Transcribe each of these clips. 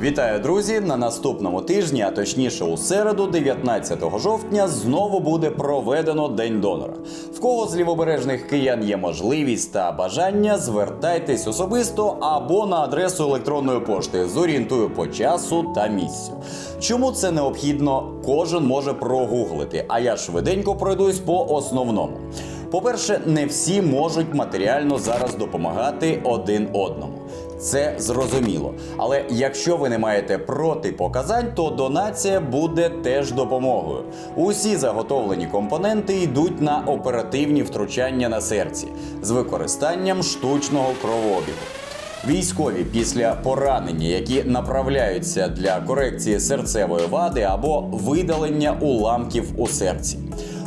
Вітаю, друзі! На наступному тижні, а точніше у середу, 19 жовтня, знову буде проведено День донора. В кого з лівобережних киян є можливість та бажання, звертайтесь особисто або на адресу електронної пошти. Зорієнтую по часу та місцю. Чому це необхідно, кожен може прогуглити, а я швиденько пройдусь по основному. По-перше, не всі можуть матеріально зараз допомагати один одному. Це зрозуміло. Але якщо ви не маєте протипоказань, то донація буде теж допомогою. Усі заготовлені компоненти йдуть на оперативні втручання на серці з використанням штучного кровообігу. Військові після поранення, які направляються для корекції серцевої вади або видалення уламків у серці.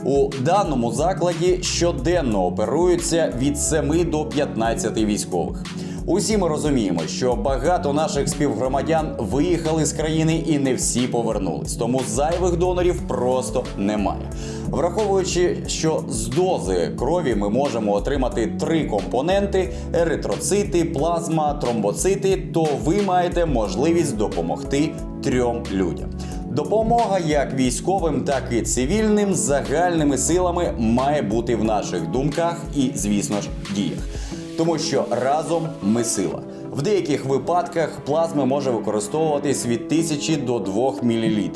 У даному закладі щоденно оперуються від 7 до 15 військових. Усі ми розуміємо, що багато наших співгромадян виїхали з країни і не всі повернулись, тому зайвих донорів просто немає. Враховуючи, що з дози крові ми можемо отримати три компоненти: еритроцити, плазма, тромбоцити, то ви маєте можливість допомогти трьом людям. Допомога як військовим, так і цивільним загальними силами має бути в наших думках і, звісно ж, діях тому що разом ми сила. В деяких випадках плазми може використовуватись від 1000 до 2 мл.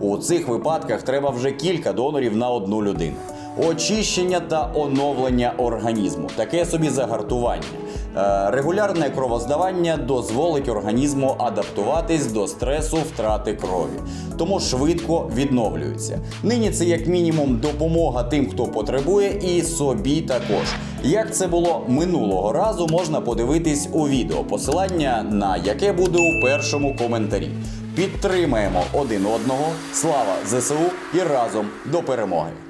У цих випадках треба вже кілька донорів на одну людину. Очищення та оновлення організму таке собі загартування. Е, Регулярне кровоздавання дозволить організму адаптуватись до стресу втрати крові, тому швидко відновлюється. Нині це як мінімум допомога тим, хто потребує, і собі також. Як це було минулого разу, можна подивитись у відео, посилання на яке буде у першому коментарі. Підтримаємо один одного. Слава ЗСУ і разом до перемоги!